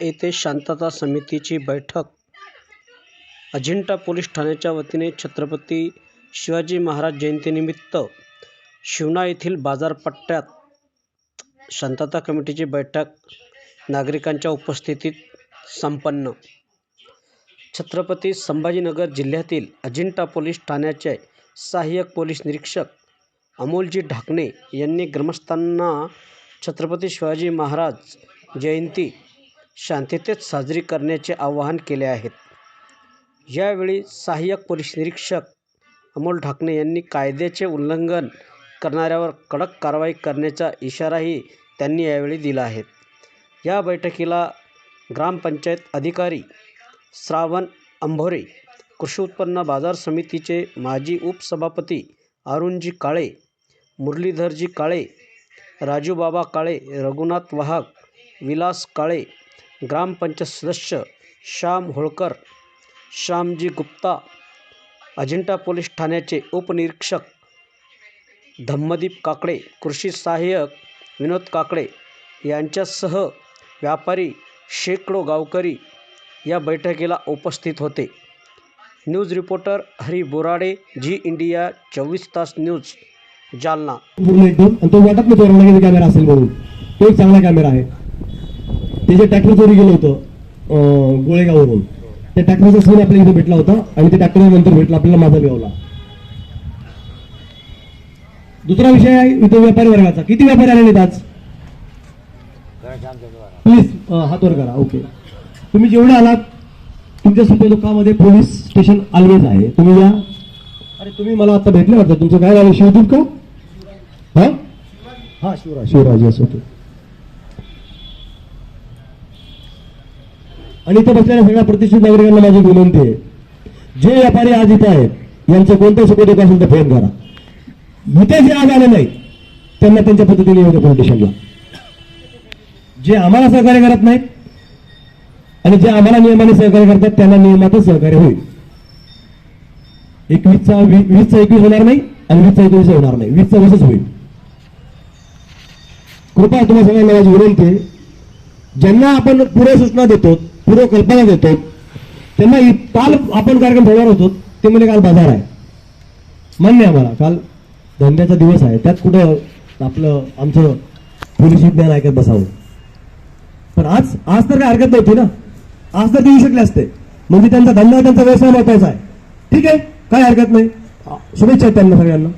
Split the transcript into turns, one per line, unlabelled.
येथे शांतता समितीची बैठक. अजिंठा पोलीस ठाण्याच्या वतीने छत्रपती शिवाजी महाराज जयंतीनिमित्त शिवना येथील बाजारपट्ट्यात शांतता कमिटीची बैठक नागरिकांच्या उपस्थितीत संपन्न. छत्रपती संभाजीनगर जिल्ह्यातील अजिंठा पोलीस ठाण्याचे सहाय्यक पोलीस निरीक्षक अमोलजी ढाकणे यांनी ग्रामस्थांना छत्रपती शिवाजी महाराज जयंती शांततेत साजरी करण्याचे आवाहन केले आहेत. यावेळी सहाय्यक पोलीस निरीक्षक अमोल ढाकणे यांनी कायद्याचे उल्लंघन करणाऱ्यावर कडक कारवाई करण्याचा इशाराही त्यांनी यावेळी दिला आहे. या बैठकीला ग्रामपंचायत अधिकारी श्रावण अंभोरे कृषी उत्पन्न बाजार समितीचे माजी उपसभापती अरुणजी काळे मुरलीधरजी काळे राजूबाबा काळे रघुनाथ वाहक विलास काळे ग्रामपंचायत सदस्य श्याम होळकर श्यामजी गुप्ता अजिंठा पोलीस ठाण्याचे उपनिरीक्षक धम्मदीप काकडे कृषी सहाय्यक विनोद काकडे यांच्यासह व्यापारी शेकडो गावकरी या बैठकीला उपस्थित होते. News reporter Hari Borade ji India चोवीस तास न्यूज जालना.
पूर्ण एकदम. तो वाटत नाही कॅमेरा असेल म्हणून. तो एक चांगला कॅमेरा आहे. ते जे ट्रॅक्टर चोरी गेलं होतं गोळेगाववरून त्या ट्रॅक्टरचा सीन आपल्या इथे भेटला होता आणि ते ट्रॅक्टर नंतर भेटला आपल्याला माझा गावला दुसरा विषय आहे इथे व्यापारी वर्गाचा. किती व्यापारी आले नाहीत आज? प्लीज हात वर करा. ओके तुम्ही जेवढे आलात तुमच्या सुपे पोलीस स्टेशन ऑलवेज आहे. तुम्ही या. अरे तुम्ही मला आता भेटले वाटतं. तुमचं काय झालं शिवदूत का? हा? हा शिवराज. शिवराज असं okay. आणि इथे बसलेल्या सगळ्या प्रतिष्ठित नागरिकांना माझी विनंती आहे. जे व्यापारी आज इथे आहेत यांचं कोणतं सुखदुःख असेल तर फोन करा इथे जे आज आले नाहीत. त्यांना त्यांच्या पद्धतीने येऊ द्या पोलीस जे आम्हाला सहकार्य करत नाहीत आणि जे आम्हाला नियमाने सहकार्य करतात त्यांना नियमातच सहकार्य होईल. एकवीसचा वी- वीसचा एकवीस होणार नाही आणि वीसचा एकवीस होणार नाही. वीसचा वीसच होईल. कृपा तुम्हाला सगळ्यांना माझी विनंती ज्यांना आपण पुढे सूचना देतो पूर्व कल्पना देतो त्यांना काल आपण कार्यक्रम ठेवणार होतो ते म्हणजे काल बाजार आहे. मान्य आम्हाला. काल धंद्याचा दिवस आहे. त्यात कुठं आपलं आमचं पोलीस विज्ञान ऐकत बसावं? पण आज आज तर काय हरकत नव्हती ना. आज तर देऊ शकले असते. म्हणजे त्यांचा धंदा त्यांचा व्यवसाय महत्त्वाचा आहे. ठीक आहे? काय हरकत नाही. शुभेच्छा आहेत त्यांना सगळ्यांना.